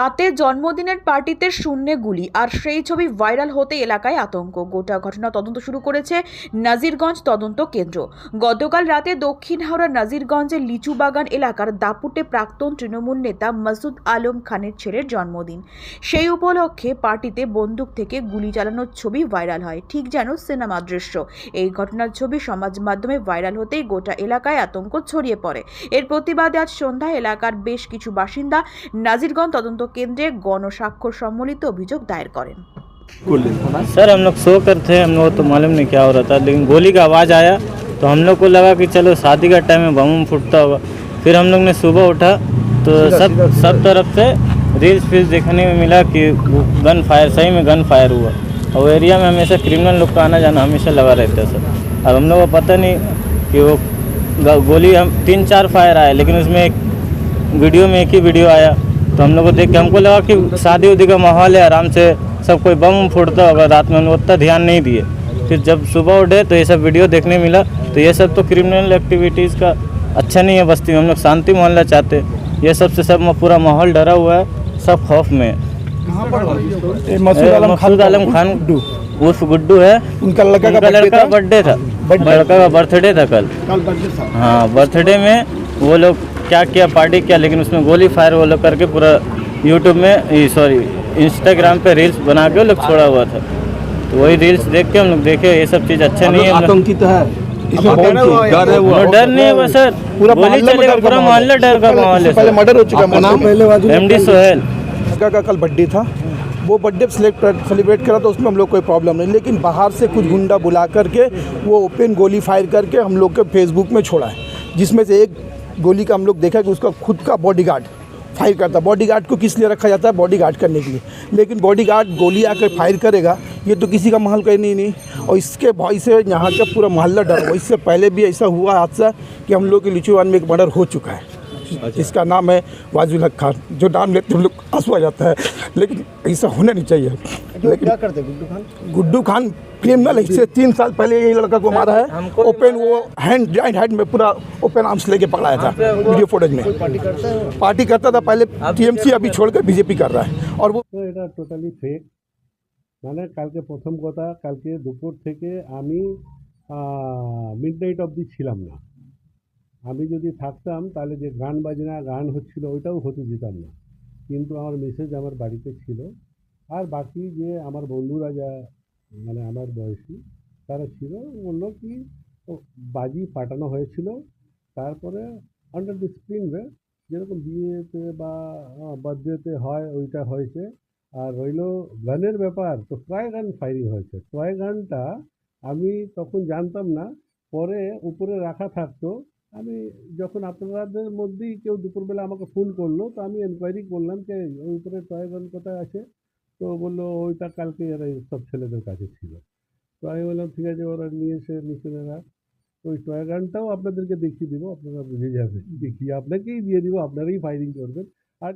রাতে জন্মদিনের পার্টিতে শূন্যে গুলি, আর সেই ছবি ভাইরাল হতে এলাকায় আতঙ্ক। গোটা ঘটনা তদন্ত শুরু করেছে নাজিরগঞ্জ তদন্ত কেন্দ্র। গতকাল রাতে দক্ষিণ হাওড়ার নাজিরগঞ্জের লিচু বাগান এলাকার দাপুটে প্রাক্তন তৃণমূল নেতা মাসুদ আলম খানের ছেলের জন্মদিন। সেই উপলক্ষে পার্টিতে বন্দুক থেকে গুলি চালানোর ছবি ভাইরাল হয়। ঠিক যেন সিনেমা দৃশ্য। এই ঘটনার ছবি সমাজ মাধ্যমে ভাইরাল হতেই গোটা এলাকায় আতঙ্ক ছড়িয়ে পড়ে। এর প্রতিবাদে আজ সন্ধ্যায় এলাকার বেশ কিছু বাসিন্দা নাজিরগঞ্জ তদন্ত কেন্দ্রে গণস্বাক্ষর সম্বলিত অভিযোগ দায়ের করেন सर हम लोग सो कर थे हम लोग को तो मालूम नहीं क्या हो रहा था लेकिन गोली का आवाज़ आया तो हम लोग को लगा कि चलो शादी का टाइम में बम वम फूटता होगा फिर हम लोग ने सुबह उठा तो सब सब तरफ से रील्स फील्स देखने में मिला कि गन फायर सही में गन फायर हुआ और वो एरिया में हमेशा क्रिमिनल लोग का आना जाना हमेशा लगा रहता है सर अब हम लोग को पता नहीं कि वो ग- गोली हम तीन चार फायर आए लेकिन उसमें एक वीडियो में एक ही वीडियो आया तो हम लोग को देख के हमको लगा कि शादी उदी का माहौल है आराम से सब कोई बम फूटता होगा रात में हम लोग उतना ध्यान नहीं दिए। फिर जब सुबह उठे तो ये सब वीडियो देखने मिला तो ये सब तो क्रिमिनल एक्टिविटीज़ का अच्छा नहीं है बस्ती में हम लोग शांति मोहल्ला चाहते ये सबसे सब पूरा माहौल डरा हुआ है सब खौफ में मसूद आलम खान उर्फ़ गुड्डू। है। उनका लड़का का लड़का बर्थडे था? लड़का का बर्थडे था कल। हाँ बर्थडे में वो लोग क्या किया पार्टी किया लेकिन उसमें गोली फायर वो लोग करके पूरा यूट्यूब में सॉरी इंस्टाग्राम पे रील्स बना के वो लोग छोड़ा हुआ था। तो वही रील्स देख के हम लोग देखे ये सब चीज़ अच्छा नहीं है। हम लोग- आतंकित है डर है वो। वो डर नहीं है बस सर पूरा पूरा मोहल्ला डर का माहौल है पहले मर्डर हो चुका है। पहले एम डी सोहेल का कल बर्थडे था। वो बर्थडे सेलिब्रेट करा तो उसमें हम लोग कोई प्रॉब्लम नहीं। लेकिन बाहर से कुछ गुंडा बुला करके वो ओपन गोली फायर करके हम लोग के फेसबुक में छोड़ा है जिसमें से एक गोली का हम लोग देखा कि उसका खुद का बॉडीगार्ड फायर करता है। बॉडीगार्ड को किस लिए रखा जाता है? बॉडीगार्ड करने के लिए। लेकिन बॉडीगार्ड गोली आकर फायर करेगा ये तो किसी का माहौल कहीं नहीं नहीं। और इसके भय से यहाँ का पूरा मोहल्ला डर हुआ इससे पहले भी ऐसा हुआ हादसा कि हम लोग के लिचुआन में एक मर्डर हो चुका है। इसका नाम है वाजुल हक खान जो नाम लेते हम लोग आ जाता है। लेकिन ऐसा होना नहीं चाहिए। लेकिन क्या करते गुड्डू खान गुड्डू खान क्रिमिनल है इससे तीन साल पहले यही लड़का को मारा है ओपन वो हैंड जॉइंट हैंड में पूरा ओपन आर्म्स लेके पकड़ाया था वीडियो फुटेज में पार्टी करता था पहले टीएमसी अभी छोड़कर बीजेपी कर रहा है और वो তো এটা টোটালি ফেক মানে কালকে প্রথম কথা কালকে দুপুর থেকে আমি মিড নাইট অবধি ছিলাম না আমি যদি থাকতাম তাহলে যে গান বাজনা গান হচ্ছিল ওইটাও হতে দিতাম না কিন্তু আমার মেসেজ আমার বাড়িতে ছিল আর বাকি যে আমার বন্ধুরা যা মানে আমার বয়সী, তারা ছিল, বলল কি বাজি ফাটানো হয়েছিল, তারপরে আন্ডার দি স্ক্রিন যেরকম বিয়েতে বা বার্থডেতে হয়, ওইটা হয়েছে। আর রইল গানের ব্যাপার, তো টয় গান ফায়ারিং হয়েছে। টয় গানটা আমি তখন জানতাম না, পরে উপরে রাখা থাকতো। আমি যখন আপনাদের মধ্যেই কেউ দুপুরবেলা আমাকে ফোন করল, তো আমি এনকোয়ারি করলাম যে, ওই উপরে টয় গান কোথায় আছে? তো বলল, ওইটা কালকে এরা সব ছেলেদের কাছে ছিল। তো আমি বললাম, ঠিক আছে, ওরা নিয়ে এসে রাখ ওই টয় গানটাও আপনাদেরকে দেখিয়ে দেবো, আপনারা বুঝে যাবেন। দেখিয়ে আপনাকেই দিয়ে দিব, আপনারাই ফায়ারিং করবেন।